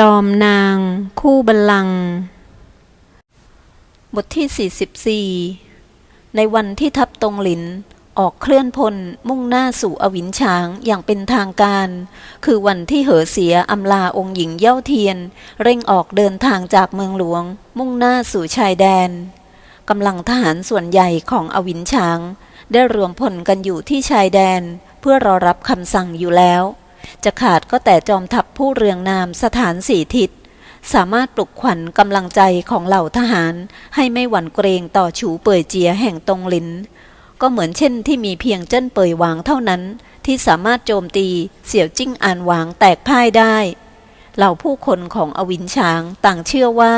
จอมนาง คู่บัลลังก์บทที่ 44 ในวันที่ทัพตรงหลิน ออกเคลื่อนพลมุ่งหน้าสู่อวินช้างอย่างเป็นทางการ คือวันที่เหอเสียอำลาองค์หญิงเย่าเทียน เร่งออกเดินทางจากเมืองหลวง มุ่งหน้าสู่ชายแดนกำลังทหารส่วนใหญ่ของอวินช้าง ได้รวมพลกันอยู่ที่ชายแดน เพื่อรอรับคำสั่งอยู่แล้ว จะขาดก็แต่จอมทัพผู้เรืองนามสถานสี่ทิศ สามารถปลุกขวัญกำลังใจของเหล่าทหาร ให้ไม่หวั่นเกรงต่อฉูเป่ยเจียแห่งตงลินก็เหมือนเช่นที่มีเพียงเจิ้นเป่ยหวางเท่านั้น ที่สามารถโจมตีเสี่ยวจิ้งอานหวางแตกพ่ายได้เหล่าผู้คนของอวินช้างต่างเชื่อว่า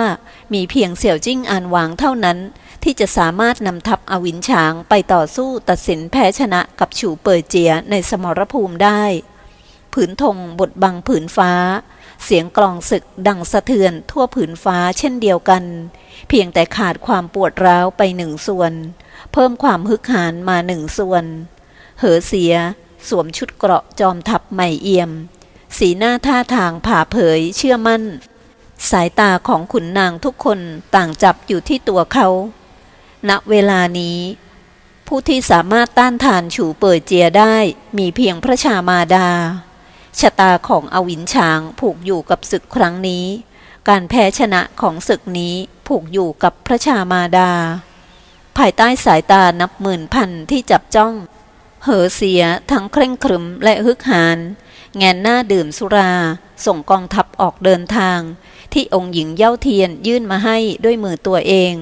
มีเพียงเสี่ยวจิ้งอานหวางเท่านั้น ที่จะสามารถนำทัพอวินช้างไปต่อสู้ตัดสินแพ้ชนะกับฉูเป่ยเจียในสมรภูมิได้ ผืนธงบทบังผืนฟ้า เสียงกลองศึกดังสะเทือนทั่วผืนฟ้าเช่นเดียวกัน เพียงแต่ขาดความปวดร้าวไปหนึ่งส่วน เพิ่มความฮึกหานมาหนึ่งส่วน เหอเสีย สวมชุดเกราะจอมทัพใหม่เอี่ยม สีหน้าท่าทางผ่าเผยเชื่อมั่น สายตาของขุนนางทุกคนต่างจับอยู่ที่ตัวเขา ณเวลานี้ผู้ที่สามารถต้านทานฉูเป่ยเจียได้มีเพียงพระชามาดา ชะตาของอวินช้างผูกอยู่กับศึกครั้งนี้ การแพ้ชนะของศึกนี้ผูกอยู่กับพระชามาดา ภายใต้สายตานับหมื่นพันที่จับจ้อง เหอเสียทั้งเคร่งครึมและฮึกหานแงนหน้าดื่มสุรา ส่งกองทัพออกเดินทาง ที่องค์หญิงเย้าเทียนยื่นมาให้ด้วยมือตัวเอง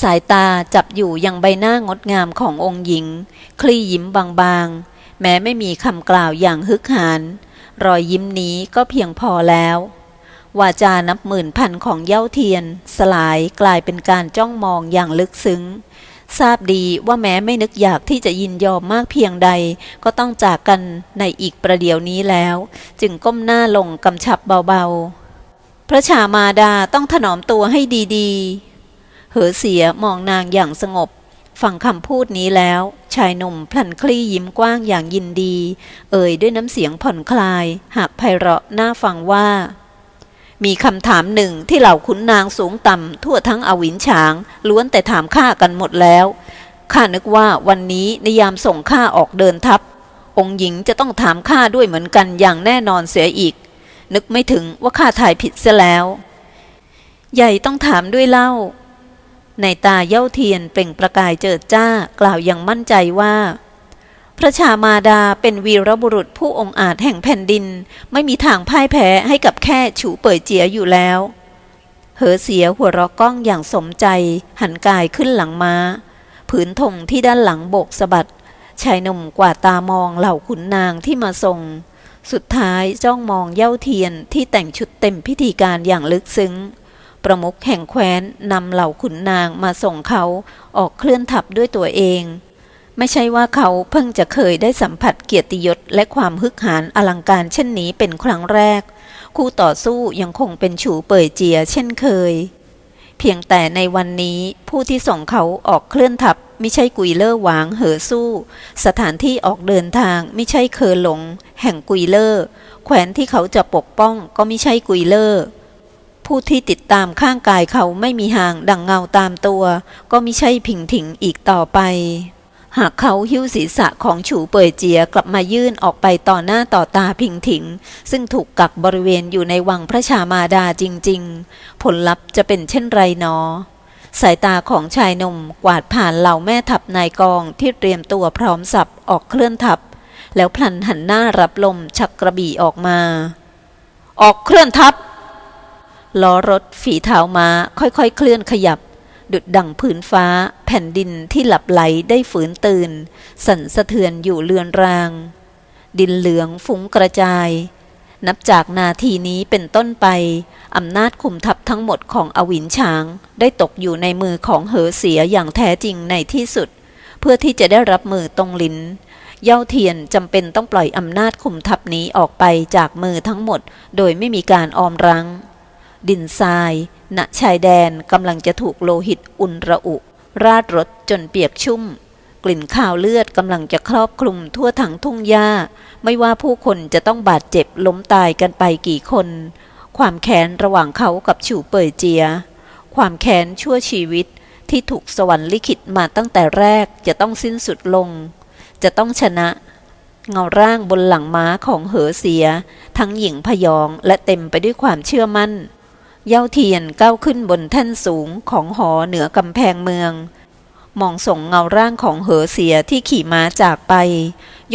สายตาจับอยู่ยังใบหน้างดงามขององค์หญิง คลี่ยิ้มบางๆ แม้ไม่มีคำกล่าวอย่างฮึกหาน รอยยิ้มนี้ก็เพียงพอแล้ว วาจานับหมื่นพันของเย้าเทียน สลายกลายเป็นการจ้องมองอย่างลึกซึ้ง ทราบดีว่าแม้ไม่นึกอยากที่จะยินยอมมากเพียงใด ก็ต้องจากกันในอีกประเดี๋ยวนี้แล้ว จึงก้มหน้าลงกำชับเบาๆ พระชามาดาต้องถนอมตัวให้ดีๆ เหอเสียมองนางอย่างสงบ ฟังคำพูดนี้แล้ว ชายหนุ่มพลันคลี่ยิ้มกว้างอย่างยินดี เอ่ยด้วยน้ำเสียงผ่อนคลาย หากไพเราะน่าฟังว่า มีคำถามหนึ่งที่เหล่าขุนนางสูงต่ำทั่วทั้งอวินฉาง ล้วนแต่ถามข้ากันหมดแล้วข้านึกว่าวันนี้ในยามส่งข้าออกเดินทัพ องค์หญิงจะต้องถามข้าด้วยเหมือนกันอย่างแน่นอนเสียอีก นึกไม่ถึงว่าข้าถ่ายผิดเสียแล้ว ใหญ่ต้องถามด้วยเล่า ในตาเย้าเทียนเปล่งประกายเจิดจ้ากล่าวอย่างมั่นใจว่า พระชามาดาเป็นวีรบุรุษผู้องอาจแห่งแผ่นดิน ไม่มีทางพ่ายแพ้ให้กับแค่ฉูเป่ยเจียอยู่แล้ว เหอเสียหัวเราะก้องอย่างสมใจ หันกายขึ้นหลังม้า ผืนธงที่ด้านหลังโบกสะบัดชายหนุ่มกว่าตามองเหล่าขุนนางที่มาส่งสุดท้ายจ้องมองเย้าเทียนที่แต่งชุดเต็มพิธีการอย่างลึกซึ้ง ประมุขแห่งแคว้นนำเหล่าขุนนางมาส่งเขาออกเคลื่อนทัพด้วยตัวเอง ไม่ใช่ว่าเขาเพิ่งจะเคยได้สัมผัสเกียรติยศและความฮึกหานอลังการเช่นนี้เป็นครั้งแรก คู่ต่อสู้ยังคงเป็นฉูเป่ยเจียเช่นเคย เพียงแต่ในวันนี้ผู้ที่ส่งเขาออกเคลื่อนทัพไม่ใช่กุยเลอร์หวางเหอสู้ สถานที่ออกเดินทางไม่ใช่เคอหลง แห่งกุยเลอร์แขวนที่เขาจะปกป้องก็ไม่ใช่กุยเลอร์ ผู้ที่ติดตามข้างกายเขาไม่มีห่างดังเงาตามตัว ก็ไม่ใช่ผิงถิงอีกต่อไป หากเขาหิ้วศีรษะของฉูเป่ยเจียกลับมายื่นออกไปต่อหน้าต่อตาพิงถิง ซึ่งถูกกักบริเวณอยู่ในวังพระชามาดาจริง ๆ ผลลัพธ์จะเป็นเช่นไรหนอสายตาของชายหนุ่มกวาดผ่านเหล่าแม่ทัพนายกองที่เตรียมตัวพร้อมสับออกเคลื่อนทัพ แล้วพลันหันหน้ารับลมชักกระบี่ออกมา ออกเคลื่อนทัพ ล้อรถ ฝีเท้าม้า ค่อยๆ เคลื่อนขยับ ดุดดังผืนฟ้า แผ่นดินที่หลับไหลได้ฝืนตื่น สั่นสะเทือนอยู่เลือนราง ดินเหลืองฟุ้งกระจาย นับจากนาทีนี้เป็นต้นไป อำนาจคุมทัพทั้งหมดของอวินช้าง ได้ตกอยู่ในมือของเหอเสียอย่างแท้จริงในที่สุด เพื่อที่จะได้รับมือตรงลิ้นเย่าเทียนจำเป็นต้องปล่อยอำนาจคุมทัพนี้ออกไปจากมือทั้งหมด โดยไม่มีการออมรัง ดินทราย ณ ชายแดนกำลังจะถูกโลหิตอุนระอุ ราดรถจนเปียกชุ่ม กลิ่นข้าวเลือดกำลังจะครอบคลุมทั่วทั้งทุ่งหญ้า ไม่ว่าผู้คนจะต้องบาดเจ็บล้มตายกันไปกี่คน ความแค้นระหว่างเขากับฉูเป่ยเจีย ความแค้นชั่วชีวิตที่ถูกสวรรค์ลิขิตมาตั้งแต่แรกจะต้องสิ้นสุดลง จะต้องชนะ เงาร่างบนหลังม้าของเหอเสีย ทั้งหญิงพยองและเต็มไปด้วยความเชื่อมั่น เย้าเทียนก้าวขึ้นบนแท่นสูงของหอเหนือกำแพงเมือง มองส่งเงาร่างของเหอเสียที่ขี่ม้าจากไป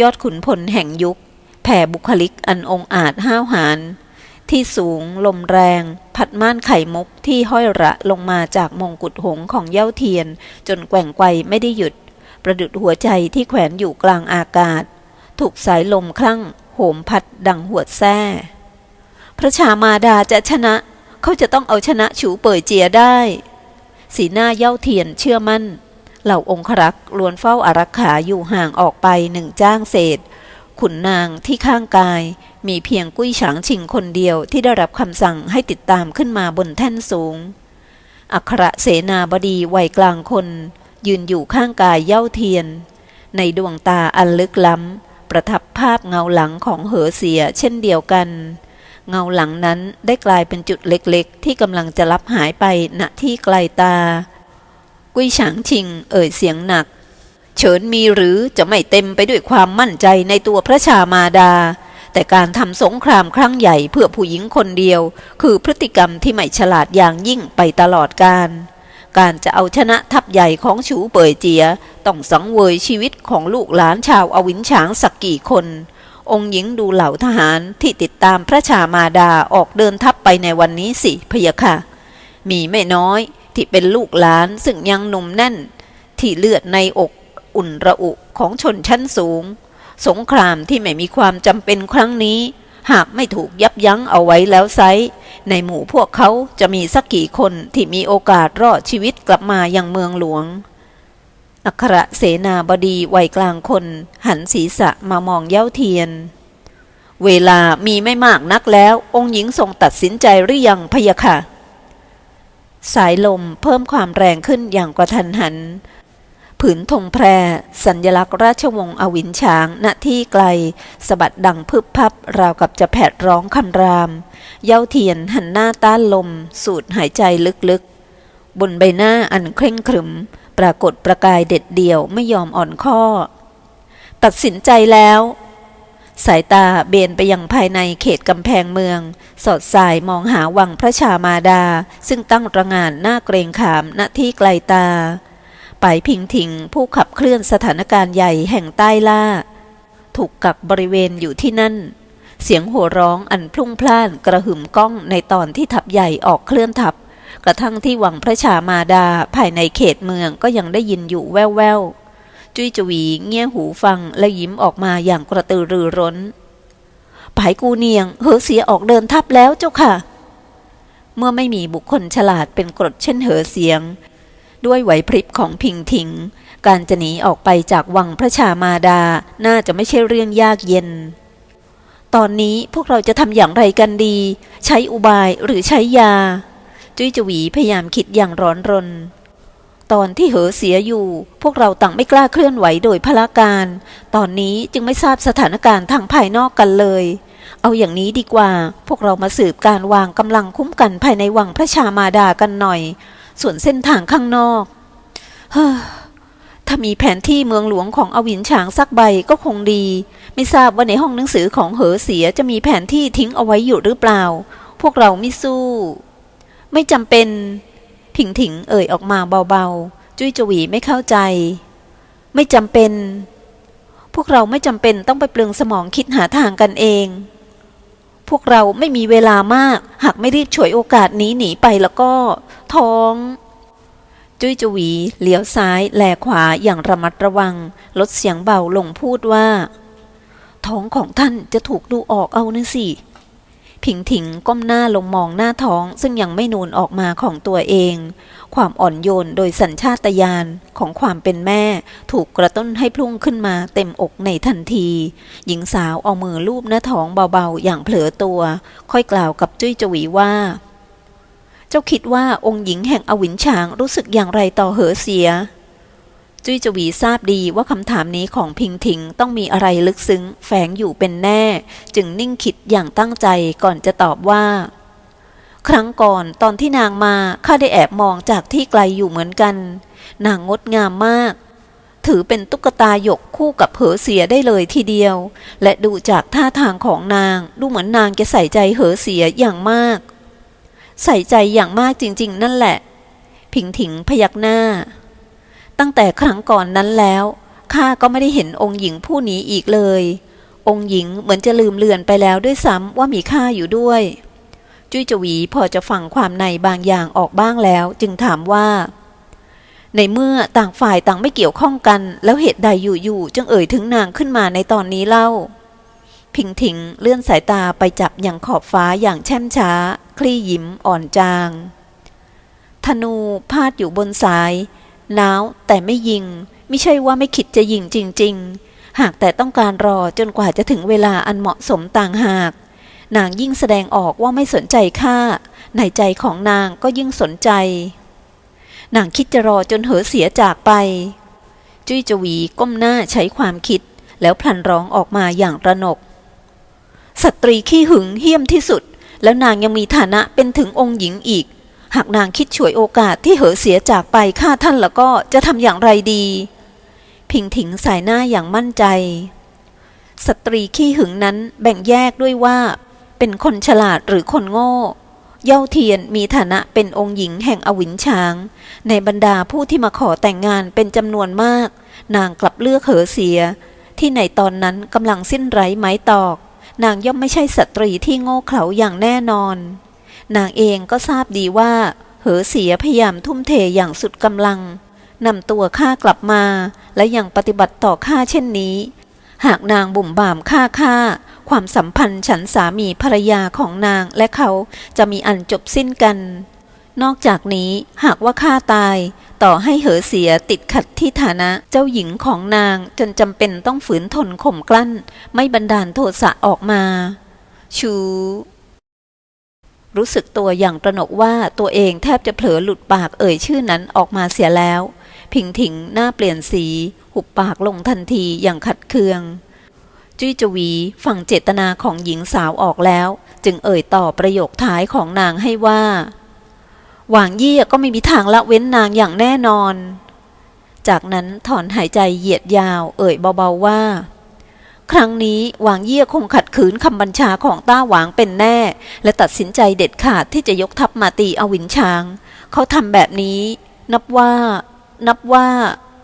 ยอดขุนพลแห่งยุค แผ่บุคลิกอันองอาจห้าวหาญที่สูงลมแรง พัดม่านไข่มุกที่ห้อยระลงมาจากมงกุฎหงของเย้าเทียน จนแกว่งไกวไม่ได้หยุด ประดุดหัวใจที่แขวนอยู่กลางอากาศ ถูกสายลมคลั่ง โหมพัดดังหัวดแส้พระชามาดาจะชนะ เขาจะต้องเอาชนะฉูเป่ยเจียได้ สีหน้าเย้าเทียนเชื่อมั่น เหล่าองครักษ์ล้วนเฝ้าอารักขาอยู่ห่างออกไปหนึ่งจ้างเศษ ขุนนางที่ข้างกาย มีเพียงกุ้ยฉางชิงคนเดียวที่ได้รับคำสั่งให้ติดตามขึ้นมาบนแท่นสูง อัครเสนาบดีวัยกลางคน ยืนอยู่ข้างกายเย้าเทียน ในดวงตาอันลึกล้ำประทับภาพเงาหลังของเหอเสียเช่นเดียวกัน เงาหลังนั้นได้กลายเป็นจุดเล็กๆ ที่กำลังจะลับหายไปณที่ไกลตา กุ้ยฉางชิง เอ่ยเสียงหนัก เฉินมีหรือจะไม่เต็มไปด้วยความมั่นใจในตัวพระชามาดา แต่การทำสงครามครั้งใหญ่เพื่อผู้หญิงคนเดียว คือพฤติกรรมที่ไม่ฉลาดอย่างยิ่งไปตลอดการการจะเอาชนะทัพใหญ่ของฉูเป่ยเจีย ต้องสังเวยชีวิตของลูกหลานชาวอวินฉางสักกี่คน องค์หญิงดูเหล่าทหารที่ติดตามพระชามาดาออกเดินทัพไปในวันนี้สิพะยะค่ะ มีไม่น้อยที่เป็นลูกหลานซึ่งยังหนุ่มแน่น ที่เลือดในอกอุ่นระอุของชนชั้นสูง สงครามที่ไม่มีความจำเป็นครั้งนี้ หากไม่ถูกยับยั้งเอาไว้แล้วไซในหมู่พวกเขาจะมีสักกี่คนที่มีโอกาสรอดชีวิตกลับมายังเมืองหลวง อัครเสนาบดีวัยกลางคน หันศีรษะมามองเย้าเทียน เวลามีไม่มากนักแล้ว องค์หญิงทรงตัดสินใจหรือยังพยะค่ะ สายลมเพิ่มความแรงขึ้นอย่างกระทันหัน ผืนธงแพร สัญญลักษณ์ราชวงศ์อวินช้างณที่ไกลสะบัดดังพึบพับ ราวกับจะแผดร้องคำราม เย้าเทียนหันหน้าต้านลม สูดหายใจลึกๆ บนใบหน้าอันเคร่งครึม ปรากฏประกายเด็ดเดี่ยวไม่ยอมอ่อนข้อ ตัดสินใจแล้ว สายตาเบนไปยังภายในเขตกำแพงเมือง สอดสายมองหาวังพระชามาดา ซึ่งตั้งระงานหน้าเกรงขามณที่ไกลตา ไปพิงถิงผู้ขับเคลื่อนสถานการณ์ใหญ่แห่งใต้ล่า ถูกกักบริเวณอยู่ที่นั่นเสียงโห่ร้องอันพลุ่งพล่านกระหึ่มก้องในตอนที่ทัพใหญ่ออกเคลื่อนทัพ กระทั่งที่วังพระชามาดาภายในเขตเมืองก็ยังได้ยินอยู่แว่วๆ จุยจวีเงี่ยหูฟังและยิ้มออกมาอย่างกระตือรือร้นผายกูเนียงเหอเสียออกเดินทัพแล้วเจ้าค่ะ เมื่อไม่มีบุคคลฉลาดเป็นกรดเช่นเหอเสียง ด้วยไหวพริบของพิงถิง การจะหนีออกไปจากวังพระชามาดาน่าจะไม่ใช่เรื่องยากเย็นตอนนี้พวกเราจะทำอย่างไรกันดี ใช้อุบายหรือใช้ยา จุ้ยจวีพยายามคิดอย่างร้อนรน ตอนที่เหอเสียอยู่ พวกเราต่างไม่กล้าเคลื่อนไหวโดยพละการ ตอนนี้จึงไม่ทราบสถานการณ์ทางภายนอกกันเลย เอาอย่างนี้ดีกว่า พวกเรามาสืบการวางกำลังคุ้มกันภายในวังพระชามาดากันหน่อย ส่วนเส้นทางข้างนอกเฮ้อถ้ามีแผนที่เมืองหลวงของอวินฉางสักใบก็คงดี ไม่ทราบว่าในห้องหนังสือของเหอเสียจะมีแผนที่ทิ้งเอาไว้อยู่หรือเปล่า พวกเราไม่สู้ ไม่จำเป็นผิงถิงเอ่ยออกมาเบาๆ จุ้ยจวีไม่เข้าใจ ไม่จำเป็น พวกเราไม่จำเป็นต้องไปเปลืองสมองคิดหาทางกันเอง พวกเราไม่มีเวลามาก หากไม่รีบฉวยโอกาสนี้หนีไปแล้วก็ ท้อง จุ้ยจวีเลี้ยวซ้ายแลขวาอย่างระมัดระวัง ลดเสียงเบาลงพูดว่า ท้องของท่านจะถูกดูออกเอานะสิ ผิงถิงก้มหน้าลงมองหน้าท้องซึ่งยังไม่นูนออกมาของตัวเอง ความอ่อนโยนโดยสัญชาตญาณของความเป็นแม่ ถูกกระตุ้นให้พุ่งขึ้นมาเต็มอกในทันที หญิงสาวเอามือลูบหน้าท้องเบาๆ อย่างเผลอตัว ค่อยกล่าวกับจุ้ยจวีว่า เจ้าคิดว่าองค์หญิงแห่งอวินฉางรู้สึกอย่างไรต่อเหอเสีย จุ้ยจวีทราบดีว่าคำถามนี้ของพิงถิงต้องมีอะไรลึกซึ้ง แฝงอยู่เป็นแน่ จึงนิ่งคิดอย่างตั้งใจก่อนจะตอบว่า ครั้งก่อนตอนที่นางมาข้าได้แอบมองจากที่ไกลอยู่เหมือนกัน นางงดงามมาก ถือเป็นตุ๊กตาหยกคู่กับเหอเสียได้เลยทีเดียว และดูจากท่าทางของนาง ดูเหมือนนางจะใส่ใจเหอเสียอย่างมาก ใส่ใจอย่างมากจริง ๆ นั่นแหละ พิงถิงพยักหน้า ตั้งแต่ครั้งก่อนนั้นแล้วข้าก็ไม่ได้เห็นองค์หญิงผู้นี้อีกเลย องค์หญิงเหมือนจะลืมเลือนไปแล้วด้วยซ้ำว่ามีข้าอยู่ด้วย จุ้ยจวีพอจะฟังความในบางอย่างออกบ้างแล้ว จึงถามว่า ในเมื่อต่างฝ่ายต่างไม่เกี่ยวข้องกัน แล้วเหตุใดอยู่ๆจึงเอ่ยถึงนางขึ้นมาในตอนนี้เล่า พิงถิงเลื่อนสายตาไปจับอย่างขอบฟ้าอย่างแช่มช้า คลี่ยิ้มอ่อนจางธนูพาดอยู่บนสาย นาวแต่ไม่ยิง ไม่ใช่ว่าไม่คิดจะยิงจริง ๆ หากแต่ต้องการรอจนกว่าจะถึงเวลาอันเหมาะสมต่างหาก นางยิ่งแสดงออกว่าไม่สนใจข้าในใจของนางก็ยิ่งสนใจ นางคิดจะรอจนเหอเสียจากไป จุ้ยจวีก้มหน้าใช้ความคิด แล้วพลันร้องออกมาอย่างระหนก สตรีขี้หึงเหี้ยมที่สุด แล้วนางยังมีฐานะเป็นถึงองค์หญิงอีก หากนางคิดฉวยโอกาสที่เหอเสียจากไปฆ่าท่านแล้วก็จะทำอย่างไรดี พิงถิงสายหน้าอย่างมั่นใจ สตรีขี้หึงนั้นแบ่งแยกด้วยว่า เป็นคนฉลาดหรือคนโง่ เย่าเทียนมีฐานะเป็นองค์หญิงแห่งอวินช้าง ในบรรดาผู้ที่มาขอแต่งงานเป็นจำนวนมาก นางกลับเลือกเหอเสีย ที่ในตอนนั้นกำลังสิ้นไร้ไม้ตอก นางย่อมไม่ใช่สตรีที่โง่เขลาอย่างแน่นอน นางเองก็ทราบดีว่า เหอเสียพยายามทุ่มเทอย่างสุดกำลังนำตัวข้ากลับมา และยังปฏิบัติต่อข้าเช่นนี้ หากนางบุ่มบ่ามฆ่าข้าความสัมพันธ์ฉันสามีภรรยาของนางและเขาจะมีอันจบสิ้นกัน นอกจากนี้หากว่าข้าตาย ต่อให้เหอเสียติดขัดที่ฐานะเจ้าหญิงของนางจนจำเป็นต้องฝืนทนข่มกลั้น ไม่บันดาลโทสะออกมา ชู รู้สึกตัวอย่างตระหนกว่าตัวเองแทบจะเผลอหลุดปากเอ่ยชื่อนั้นออกมาเสียแล้ว พิงถิงหน้าเปลี่ยนสี หุบปากลงทันทีอย่างขัดเคือง จุ้ยจวีฟังเจตนาของหญิงสาวออกแล้ว จึงเอ่ยต่อประโยคท้ายของนางให้ว่า หวางเยี่ยก็ไม่มีทางละเว้นนางอย่างแน่นอน จากนั้นถอนหายใจเหยียดยาว เอ่ยเบาๆว่า ครั้งนี้หวางเยี่ยคงขัดขืนคำบัญชาของต้าหวางเป็นแน่ และตัดสินใจเด็ดขาดที่จะยกทัพมาตีอวินช้าง เขาทำแบบนี้ นับว่า นับว่า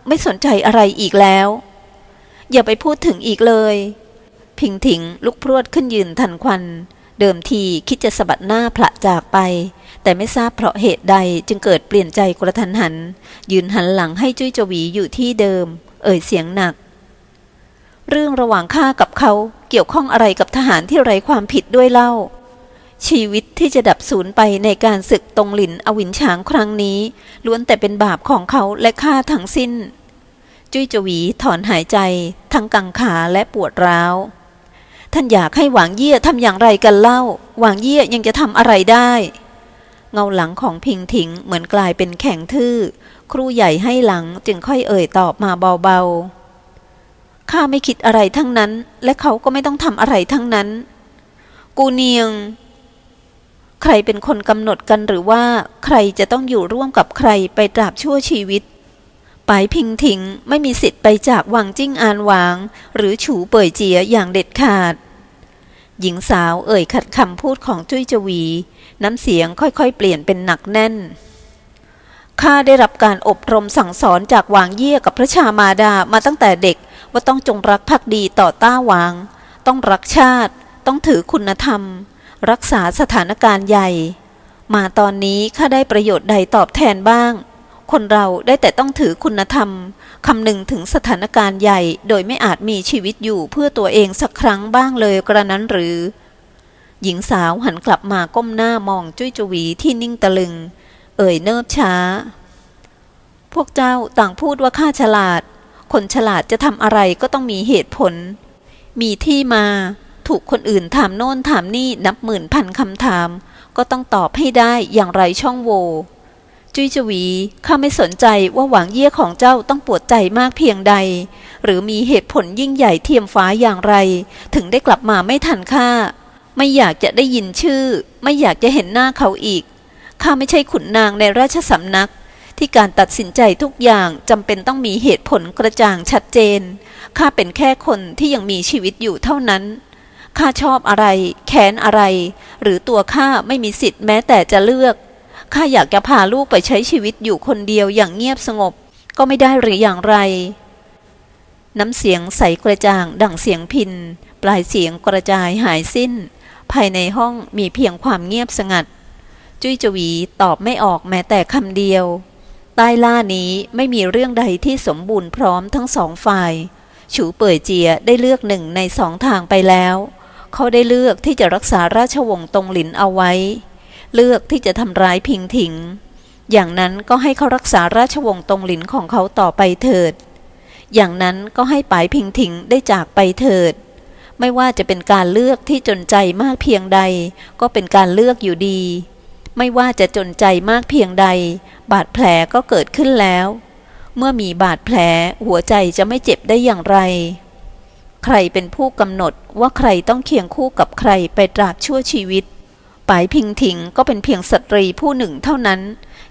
ไม่สนใจอะไรอีกแล้ว อย่าไปพูดถึงอีกเลย พิงถิงลุกพรวดขึ้นยืนทันควัน เดิมทีคิดจะสะบัดหน้าพระจากไป แต่ไม่ทราบเพราะเหตุใดจึงเกิดเปลี่ยนใจกระทันหัน ยืนหันหลังให้จุ้ยจวีอยู่ที่เดิม เอ่ยเสียงหนัก เรื่องระหว่างข้ากับเขาเกี่ยวข้องอะไรกับทหารที่ไร้ความผิดด้วยเล่า ชีวิตที่จะดับสูญไปในการศึกตรงหลินอวินช้างครั้งนี้ ล้วนแต่เป็นบาปของเขาและข้าทั้งสิ้น จุ้ยจวีถอนหายใจ ทั้งกังขาและปวดร้าว ท่านอยากให้หวางเยี่ยทำอย่างไรกันเล่า หวางเยี่ยยังจะทำอะไรได้ เงาหลังของพิงถิงเหมือนกลายเป็นแข็งทื่อ ครูใหญ่ให้หลังจึงค่อยเอ่ยตอบมาเบาๆ ข้าไม่คิดอะไรทั้งนั้น และเขาก็ไม่ต้องทำอะไรทั้งนั้น กูเนียง ใครเป็นคนกำหนดกันหรือว่าใครจะต้องอยู่ร่วมกับใครไปตราบชั่วชีวิตปายพิงถิงไม่มีสิทธิ์ไปจากวังจิ้งอานหวาง หรือฉูเป่ยเจียอย่างเด็ดขาด หญิงสาวเอ่ยขัดคำพูดของจุ้ยจวี น้ำเสียงค่อยๆ เปลี่ยนเป็นหนักแน่นข้าได้รับการอบรมสั่งสอนจากวางเยี่ยกับพระชามาดามาตั้งแต่เด็ก ว่าต้องจงรักภักดีต่อต้าหวาง ต้องรักชาติ ต้องถือคุณธรรม รักษาสถานการณ์ใหญ่ มาตอนนี้ข้าได้ประโยชน์ใดตอบแทนบ้าง คนเราได้แต่ต้องถือคุณธรรมคำหนึ่งถึงสถานการณ์ใหญ่ โดยไม่อาจมีชีวิตอยู่เพื่อตัวเองสักครั้งบ้างเลยกระนั้นหรือ หญิงสาวหันกลับมาก้มหน้ามองจุ้ยจวีที่นิ่งตะลึง เอ่ยเนิบช้า พวกเจ้าต่างพูดว่าข้าฉลาด คนฉลาดจะทำอะไรก็ต้องมีเหตุผล มีที่มา ถูกคนอื่นถามโน่นถามนี่นับหมื่นพันคำถาม ก็ต้องตอบให้ได้อย่างไรช่องโหว่จุยจวีข้าไม่สนใจว่าหวังเยี่ยของเจ้าต้องปวดใจมากเพียงใด หรือมีเหตุผลยิ่งใหญ่เทียมฟ้าอย่างไร ถึงได้กลับมาไม่ทันข้าไม่อยากจะได้ยินชื่อ ไม่อยากจะเห็นหน้าเขาอีกข้าไม่ใช่ขุนนางในราชสำนัก ที่การตัดสินใจทุกอย่างจำเป็นต้องมีเหตุผลกระจ่างชัดเจน ข้าเป็นแค่คนที่ยังมีชีวิตอยู่เท่านั้น ข้าชอบอะไร แค้นอะไร หรือตัวข้าไม่มีสิทธิ์แม้แต่จะเลือก ข้าอยากจะพาลูกไปใช้ชีวิตอยู่คนเดียวอย่างเงียบสงบ ก็ไม่ได้หรืออย่างไร น้ำเสียงใสกระจ่างดังเสียงพิน ปลายเสียงกระจายหายสิ้น ภายในห้องมีเพียงความเงียบสงัด จุ้ยจวีตอบไม่ออกแม้แต่คำเดียว ใต้ล่านี้ไม่มีเรื่องใดที่สมบูรณ์พร้อมทั้งสองฝ่าย ฉูเป่ยเจียได้เลือกหนึ่งในสองทางไปแล้ว เขาได้เลือกที่จะรักษาราชวงศ์ตรงหลินเอาไว้ เลือกที่จะทำร้ายพิงถิง อย่างนั้นก็ให้เขารักษาราชวงศ์ตรงหลินของเขาต่อไปเถิด อย่างนั้นก็ให้ปายพิงถิงได้จากไปเถิด ไม่ว่าจะเป็นการเลือกที่จนใจมากเพียงใด ก็เป็นการเลือกอยู่ดี ไม่ว่าจะจนใจมากเพียงใด บาดแผลก็เกิดขึ้นแล้ว เมื่อมีบาดแผลหัวใจจะไม่เจ็บได้อย่างไร ใครเป็นผู้กำหนดว่าใครต้องเคียงคู่กับใครไปตราบชั่วชีวิตปายพิงถิงก็เป็นเพียงสตรีผู้หนึ่งเท่านั้น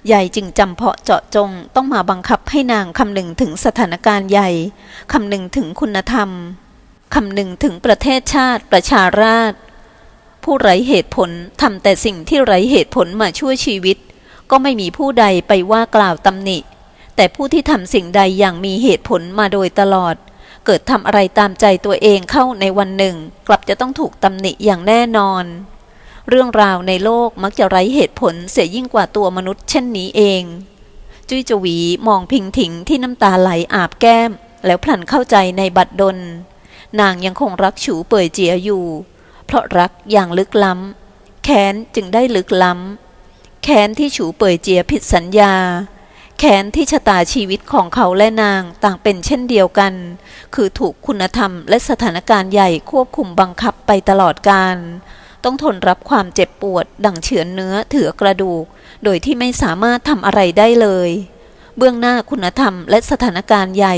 ใหญ่จึงจำเพาะเจาะจงต้องมาบังคับให้นางคำนึงถึงสถานการณ์ใหญ่คำนึงถึงคุณธรรมคำนึงถึงประเทศชาติประชาราษฎร์ ผู้ไร้เหตุผลทำแต่สิ่งที่ไร้เหตุผลมาช่วยชีวิต ก็ไม่มีผู้ใดไปว่ากล่าวตำหนิ แต่ผู้ที่ทำสิ่งใดอย่างมีเหตุผลมาโดยตลอด เกิดทำอะไรตามใจตัวเองเข้าในวันหนึ่ง กลับจะต้องถูกตำหนิอย่างแน่นอน เรื่องราวในโลกมักจะไร้เหตุผลเสียยิ่งกว่าตัวมนุษย์เช่นนี้เอง จุ้ยจวีมองพิงถิงที่น้ำตาไหลอาบแก้ม แล้วพลันเข้าใจในบัดดลนางยังคงรักฉูเป่ยเจียอยู่ เพราะรักอย่างลึกล้ำแค้นจึงได้ลึกล้ำแค้นที่ฉูเป่ยเจียผิดสัญญา แค้นที่ชะตาชีวิตของเขาและนางต่างเป็นเช่นเดียวกัน คือถูกคุณธรรมและสถานการณ์ใหญ่ควบคุมบังคับไปตลอดกาลต้องทนรับความเจ็บปวด ดั่งเฉือนเนื้อเถือกระดูก โดยที่ไม่สามารถทำอะไรได้เลย เบื้องหน้าคุณธรรมและสถานการณ์ใหญ่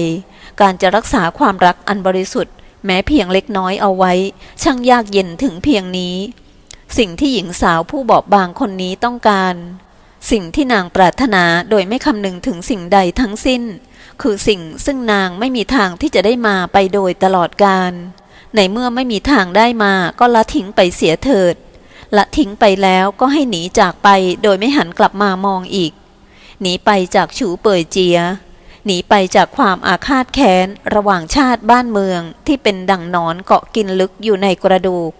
การจะรักษาความรักอันบริสุทธิ์ แม้เพียงเล็กน้อยเอาไว้ ช่างยากเย็นถึงเพียงนี้ สิ่งที่หญิงสาวผู้บอบบางคนนี้ต้องการ สิ่งที่นางปรารถนาโดยไม่คำนึงถึงสิ่งใดทั้งสิ้น คือสิ่งซึ่งนางไม่มีทางที่จะได้มาไปโดยตลอดกาลในเมื่อไม่มีทางได้มาก็ละทิ้งไปเสียเถิด ละทิ้งไปแล้วก็ให้หนีจากไปโดยไม่หันกลับมามองอีก หนีไปจากฉูเป่ยเจีย หนีไปจากความอาฆาตแค้น ระหว่างชาติบ้านเมืองที่เป็นดั่งนอนเกาะกินลึกอยู่ในกระดูก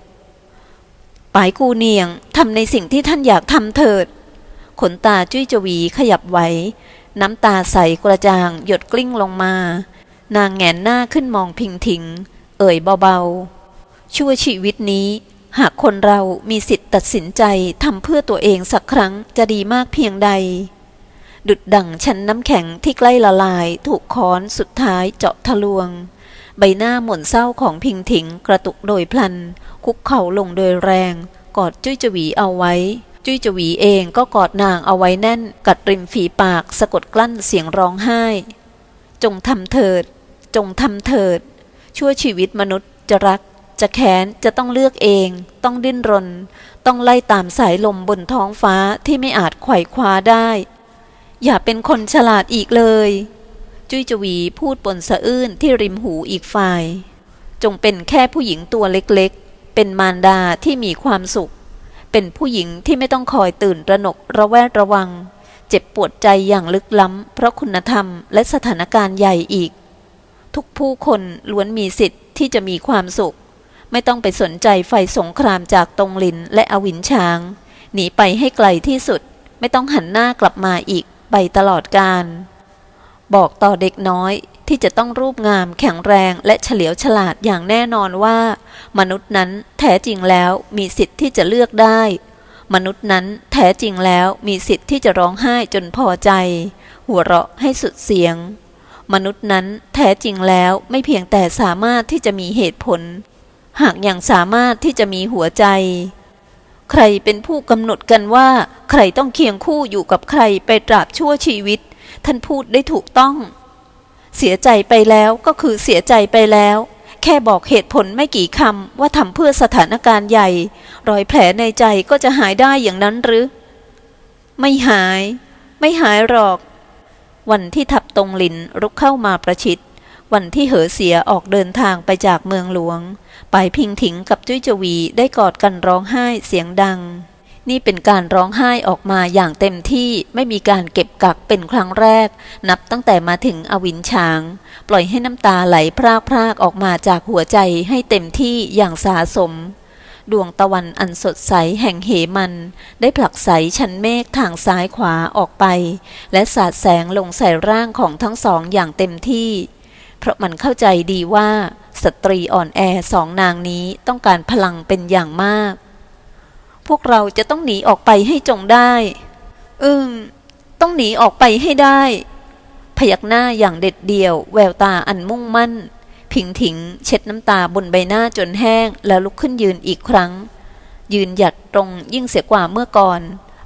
ปายกูเนียงทำในสิ่งที่ท่านอยากทำเถิด ขนตาจุ้ยจวีขยับไหวน้ำตาใสกระจ่างหยดกลิ้งลงมา นางแงนหน้าขึ้นมองพิงถิง เอ่ยเบาๆ ชั่วชีวิตนี้ หากคนเรามีสิทธิ์ตัดสินใจทำเพื่อตัวเองสักครั้งจะดีมากเพียงใด ดุดดั่งชั้นน้ำแข็งที่ใกล้ละลาย ถูกค้อนสุดท้ายเจาะทะลวง ใบหน้าหม่นเศร้าของพิงถิงกระตุกโดยพลัน คุกเข่าลงโดยแรง กอดจุ้ยจวีเอาไว้ จุ้ยจวีเองก็กอดนางเอาไว้แน่น กัดริมฝีปากสะกดกลั้นเสียงร้องไห้ จงทำเถิด จงทำเถิด ชั่วชีวิตมนุษย์จะรักจะแค้นจะต้องเลือกเอง ต้องดิ้นรน ต้องไล่ตามสายลมบนท้องฟ้าที่ไม่อาจไขว่คว้าได้ อย่าเป็นคนฉลาดอีกเลย จุ้ยจวีพูดปนสะอื้นที่ริมหูอีกฝ่าย จงเป็นแค่ผู้หญิงตัวเล็กๆ เป็นมารดาที่มีความสุข เป็นผู้หญิงที่ไม่ต้องคอยตื่นระหนกระแวดระวัง เจ็บปวดใจอย่างลึกล้ำ เพราะคุณธรรมและสถานการณ์ใหญ่อีก ทุกผู้คนล้วนมีสิทธิ์ที่จะมีความสุข ไม่ต้องไปสนใจไฟสงครามจากตรงลินและอวินช้าง หนีไปให้ไกลที่สุด ไม่ต้องหันหน้ากลับมาอีก ไปตลอดกาลบอกต่อเด็กน้อยที่จะต้องรูปงามแข็งแรงและเฉลียวฉลาดอย่างแน่นอนว่า มนุษย์นั้นแท้จริงแล้วมีสิทธิ์ที่จะเลือกได้ มนุษย์นั้นแท้จริงแล้วมีสิทธิ์ที่จะร้องไห้จนพอใจ หัวเราะให้สุดเสียง มนุษย์นั้นแท้จริงแล้วไม่เพียงแต่สามารถที่จะมีเหตุผล หากยังสามารถที่จะมีหัวใจ ใครเป็นผู้กำหนดกันว่า ใครต้องเคียงคู่อยู่กับใครไปตราบชั่วชีวิต ท่านพูดได้ถูกต้อง เสียใจไปแล้วก็คือเสียใจไปแล้ว แค่บอกเหตุผลไม่กี่คำว่าทำเพื่อสถานการณ์ใหญ่ รอยแผลในใจก็จะหายได้อย่างนั้นหรือ ไม่หาย ไม่หายหรอก วันที่ทับตรงหลินรุกเข้ามาประชิด วันที่เหอเสียออกเดินทางไปจากเมืองหลวง ไปพิงถิงกับจุ้ยจวีได้กอดกันร้องไห้เสียงดัง นี่เป็นการร้องไห้ออกมาอย่างเต็มที่ไม่มีการเก็บกักเป็นครั้งแรก นับตั้งแต่มาถึงอวินช้าง ปล่อยให้น้ำตาไหลพรากพรากออกมาจากหัวใจให้เต็มที่อย่างสาสมดวงตะวันอันสดใสแห่งเหมัน ได้ผลักใสชั้นเมฆทางซ้ายขวาออกไป และสาดแสงลงใส่ร่างของทั้งสองอย่างเต็มที่ เพราะมันเข้าใจดีว่าสตรีอ่อนแอสองนางนี้ต้องการพลังเป็นอย่างมาก พวกเราจะต้องหนีออกไปให้จงได้ อืม ต้องหนีออกไปให้ได้ พยักหน้าอย่างเด็ดเดี่ยว แววตาอันมุ่งมั่นพิงถิง เช็ดน้ำตาบนใบหน้าจนแห้ง แล้วลุกขึ้นยืนอีกครั้ง ยืนหยัดตรงยิ่งเสียกว่าเมื่อก่อน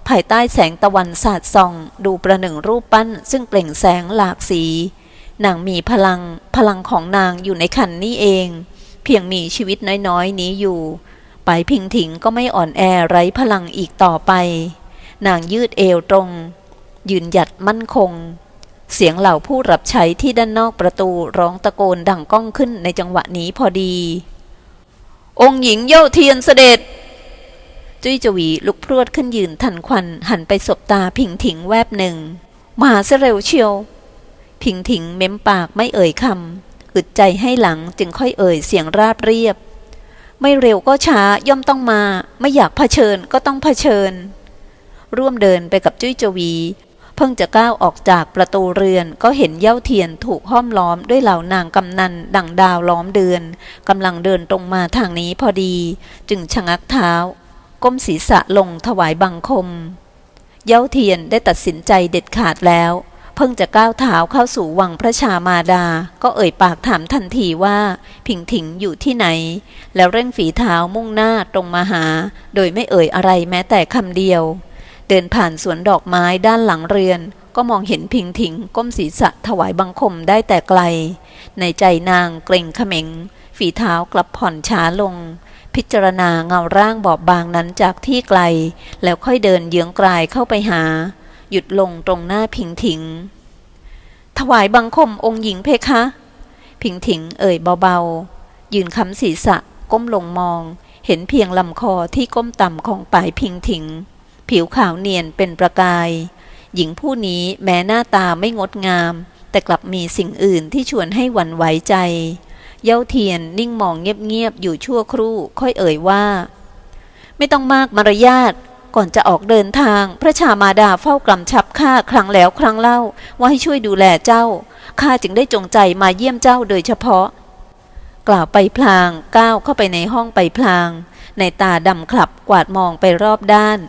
ภายใต้แสงตะวันสาดส่อง ดูประหนึ่งรูปปั้น ซึ่งเปล่งแสงหลากสี นางมีพลังพลังของนางอยู่ในคันนี้เอง เพียงมีชีวิตน้อยๆ นี้อยู่ ไปพิงถิงก็ไม่อ่อนแอไร้พลังอีกต่อไป นางยืดเอวตรง ยืนหยัดมั่นคง เสียงเหล่าผู้รับใช้ที่ด้านนอกประตูร้องตะโกนดังก้องขึ้นในจังหวะนี้พอดี องค์หญิงเย่าเทียนเสด็จ จุ้ยจวีลุกพรวดขึ้นยืนทันควันหันไปสบตาพิงถิงแวบหนึ่งมาซะเร็วเชียว พิงถิงเม้มปากไม่เอ่ยคำอึดใจให้หลังจึงค่อยเอ่ยเสียงราบเรียบ ไม่เร็วก็ช้าย่อมต้องมา ไม่อยากเผชิญก็ต้องเผชิญ ร่วมเดินไปกับจุ้ยจวี เพิ่งจะก้าวออกจากประตูเรือนก็เห็นเย้าเทียนถูกห้อมล้อมด้วยเหล่านางกำนันดังดาวล้อมเดือนกำลังเดินตรงมาทางนี้พอดี จึงชะงักเท้า ก้มศีรษะลงถวายบังคม เย้าเทียนได้ตัดสินใจเด็ดขาดแล้ว เพิ่งจะก้าวเท้าเข้าสู่วังพระชามาดา ก็เอ่ยปากถามทันทีว่าพิงถิงอยู่ที่ไหน แล้วเร่งฝีเท้ามุ่งหน้าตรงมาหา โดยไม่เอ่ยอะไรแม้แต่คำเดียว เดินผ่านสวนดอกไม้ด้านหลังเรือน ก็มองเห็นพิงถิงก้มศีรษะถวายบังคมได้แต่ไกล ในใจนางเกรงเขม็ง ฝีเท้ากลับผ่อนช้าลงพิจารณาเงาร่างบอบบางนั้นจากที่ไกล แล้วค่อยเดินเยื้องกลายเข้าไปหา หยุดลงตรงหน้าพิงถิง ถวายบังคมองค์หญิงเพคะพิงถิงเอ่ยเบาๆ ยืนค้ำศีรษะก้มลงมอง เห็นเพียงลำคอที่ก้มต่ำของปลายพิงถิง ผิวขาวเนียนเป็นประกาย หญิงผู้นี้แม้หน้าตาไม่งดงาม แต่กลับมีสิ่งอื่นที่ชวนให้หวั่นไหวใจ เย้าเทียนนิ่งมองเงียบๆอยู่ชั่วครู่ค่อยเอ่ยว่า ไม่ต้องมากมารยาท ก่อนจะออกเดินทาง พระชามาดาเฝ้ากำชับข้าครั้งแล้วครั้งเล่า ว่าให้ช่วยดูแลเจ้าข้าจึงได้จงใจมาเยี่ยมเจ้าโดยเฉพาะ กล่าวไปพลางก้าวเข้าไปในห้องไปพลาง ในตาดำคลับกวาดมองไปรอบด้าน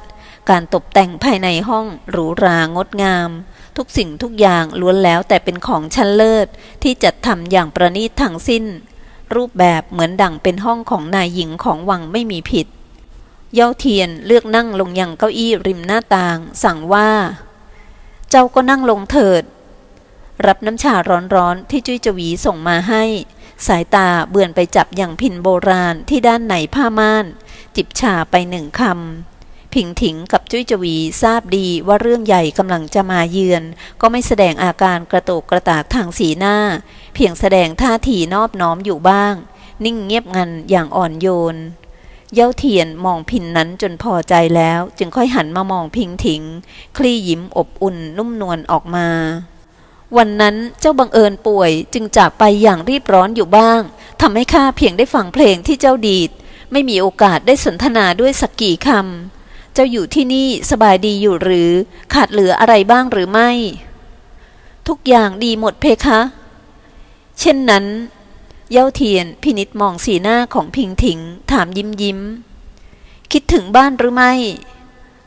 การตกแต่งภายในห้องหรูหรางดงาม ทุกสิ่งทุกอย่างล้วนแล้วแต่เป็นของชั้นเลิศ ที่จัดทำอย่างประณีตทั้งสิ้น รูปแบบเหมือนดั่งเป็นห้องของนายหญิงของวังไม่มีผิด เย้าเทียนเลือกนั่งลงยังเก้าอี้ริมหน้าต่าง สั่งว่า เจ้าก็นั่งลงเถิด รับน้ำชาร้อนๆที่จุ้ยจวีส่งมาให้ สายตาเบือนไปจับอย่างพินโบราณที่ด้านไหนผ้าม่าน จิบชาไปหนึ่งคำผิงถิงกับจุ้ยจวีทราบดีว่าเรื่องใหญ่กำลังจะมาเยือน ก็ไม่แสดงอาการกระโตกกระตากทางสีหน้า เพียงแสดงท่าทีนอบน้อมอยู่บ้าง นิ่งเงียบงันอย่างอ่อนโยน เย้าเทียนมองพินนั้นจนพอใจแล้ว จึงค่อยหันมามองพิงถิง คลี่ยิ้มอบอุ่นนุ่มนวลออกมา วันนั้นเจ้าบังเอิญป่วยจึงจากไปอย่างรีบร้อนอยู่บ้างทำให้ข้าเพียงได้ฟังเพลงที่เจ้าดีด ไม่มีโอกาสได้สนทนาด้วยสักกี่คำเจ้าอยู่ที่นี่สบายดีอยู่หรือขาดเหลืออะไรบ้างหรือไม่ ทุกอย่างดีหมดเพคะ เช่นนั้น เย้าเทียนพินิษมองสีหน้าของพิงถิง ถามยิ้มยิ้ม คิดถึงบ้านหรือไม่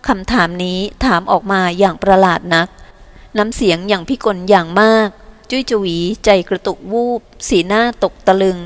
คำถามนี้ถามออกมาอย่างประหลาดนัก น้ำเสียงอย่างพิกลอย่างมาก จุ้ยจวีใจกระตุกวูบ สีหน้าตกตะลึง